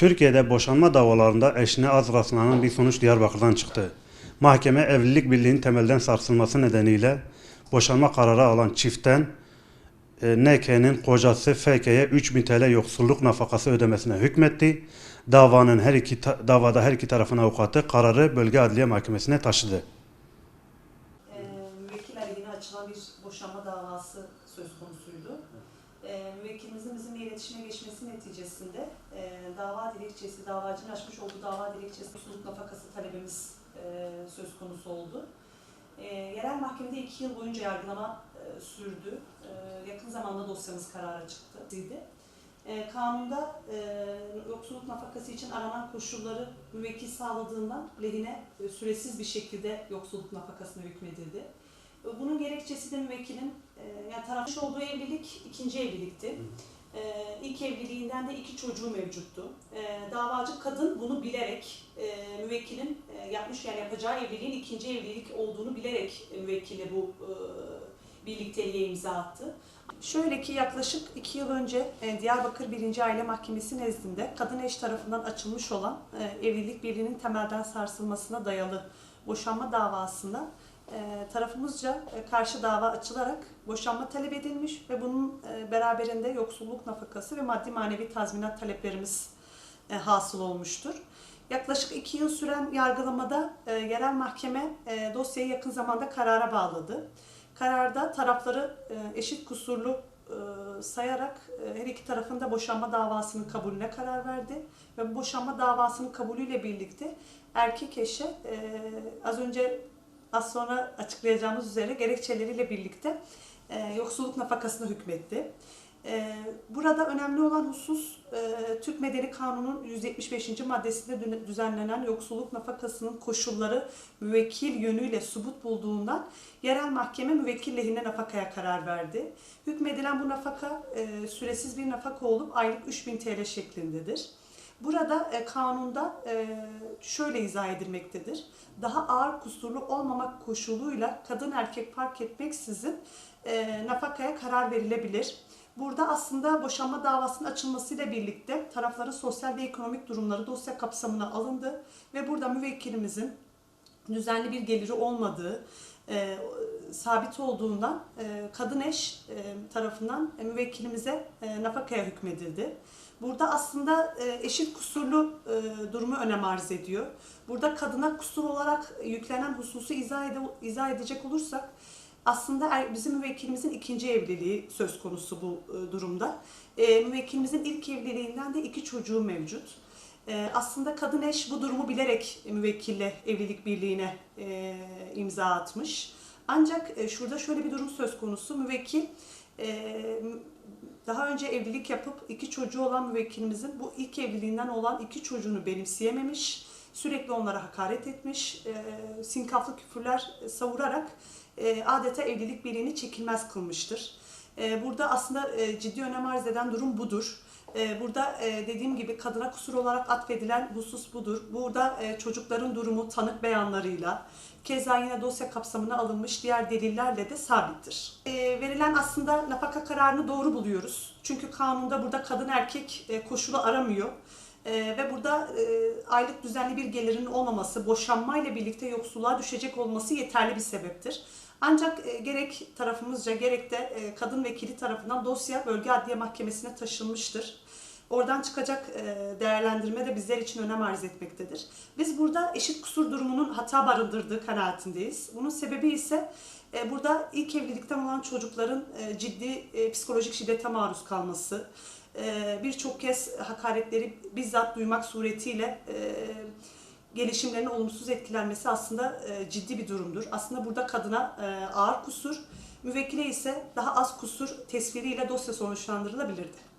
Türkiye'de boşanma davalarında eşine az rastlanan bir sonuç Diyarbakır'dan çıktı. Mahkeme evlilik birliğinin temelden sarsılması nedeniyle boşanma kararı alan çiftten e, NK'nin kocası FK'ye 3000 TL yoksulluk nafakası ödemesine hükmetti. Davanın her iki davada her iki tarafın avukatı kararı bölge adliye mahkemesine taşıdı. e, müvekkil aleyhine açılan bir boşanma davası söz konusuydu. E, müvekkilimizin bizimle iletişime geçmesi neticesinde e, dava dilekçesi, davacının açmış olduğu dava dilekçesi usulük nafakası talebimiz e, söz konusu oldu. E, yerel mahkemede iki yıl boyunca yargılama e, sürdü. E, yakın zamanda dosyamız karara çıktı. E, kanunda e, yoksulluk nafakası için aranan koşulları müvekkil sağladığından lehine e, süresiz bir şekilde yoksulluk nafakasına hükmedildi. E, Bunun gerekçesi de müvekkilin e, yani tarafmış olduğu evlilik ikinci evlilikti. E, ilk evliliğinden de iki çocuğu mevcuttu. E, davacı kadın bunu bilerek e, müvekkilin e, yapmış yani yapacağı evliliğin ikinci evlilik olduğunu bilerek müvekkile bu e, birlikteliğe imza attı. Şöyle ki yaklaşık iki yıl önce e, Diyarbakır 1. Aile Mahkemesi nezdinde kadın eş tarafından açılmış olan e, evlilik birliğinin temelden sarsılmasına dayalı boşanma davasında tarafımızca e, karşı dava açılarak boşanma talep edilmiş ve bunun e, beraberinde yoksulluk nafakası ve maddi manevi tazminat taleplerimiz e, hasıl olmuştur. Yaklaşık iki yıl süren yargılamada e, yerel mahkeme e, dosyayı yakın zamanda karara bağladı. Kararda tarafları e, eşit kusurlu e, sayarak e, her iki tarafın da boşanma davasının kabulüne karar verdi. Ve bu boşanma davasının kabulüyle birlikte erkek eşe e, az önce az sonra açıklayacağımız üzere gerekçeleriyle birlikte e, yoksulluk nafakasına hükmetti. E, burada önemli olan husus e, Türk Medeni Kanunu'nun 175. maddesinde dü- düzenlenen yoksulluk nafakasının koşulları müvekkil yönüyle subut bulduğundan yerel mahkeme müvekkil lehine nafakaya karar verdi. Hükmedilen bu nafaka e, süresiz bir nafaka olup aylık 3000 TL şeklindedir. Burada e, kanunda e, şöyle izah edilmektedir. Daha ağır kusurlu olmamak koşuluyla kadın erkek fark etmeksizin e, nafakaya karar verilebilir. Burada aslında boşanma davasının açılmasıyla birlikte tarafların sosyal ve ekonomik durumları dosya kapsamına alındı ve burada müvekkilimizin düzenli bir geliri olmadığı, e, sabit olduğundan e, kadın eş e, tarafından e, müvekkilimize e, nafakaya hükmedildi. Burada aslında e, eşit kusurlu e, durumu önem arz ediyor. Burada kadına kusur olarak yüklenen hususu izah, ede, izah edecek olursak aslında er- bizim müvekkilimizin ikinci evliliği söz konusu bu e, durumda. Müvekkilimizin ilk evliliğinden de iki çocuğu mevcut. Aslında kadın eş bu durumu bilerek müvekkille evlilik birliğine imza atmış. Ancak şurada şöyle bir durum söz konusu. Müvekkil daha önce evlilik yapıp iki çocuğu olan müvekkilimizin bu ilk evliliğinden olan iki çocuğunu benimseyememiş. Sürekli onlara hakaret etmiş, e, sinkaflı küfürler savurarak e, adeta evlilik birliğini çekilmez kılmıştır. E, burada aslında e, ciddi önem arz eden durum budur. E, Burada e, dediğim gibi kadına kusur olarak atfedilen husus budur. Burada e, çocukların durumu tanık beyanlarıyla, keza yine dosya kapsamına alınmış diğer delillerle de sabittir. E, Verilen aslında nafaka kararını doğru buluyoruz. Çünkü kanunda burada kadın erkek e, koşulu aramıyor. E, ve burada aylık düzenli bir gelirin olmaması, boşanmayla birlikte yoksulluğa düşecek olması yeterli bir sebeptir. Ancak e, gerek tarafımızca gerek de e, kadın vekili tarafından dosya bölge adliye mahkemesine taşınmıştır. Oradan çıkacak e, değerlendirme de bizler için önem arz etmektedir. Biz burada eşit kusur durumunun hata barındırdığı kanaatindeyiz. Bunun sebebi ise e, burada ilk evlilikten olan çocukların e, ciddi psikolojik şiddete maruz kalması, birçok kez hakaretleri bizzat duymak suretiyle gelişimlerinin olumsuz etkilenmesi aslında e, ciddi bir durumdur. Aslında burada kadına e, ağır kusur, müvekkile ise daha az kusur tesviriyle dosya sonuçlandırılabilirdi.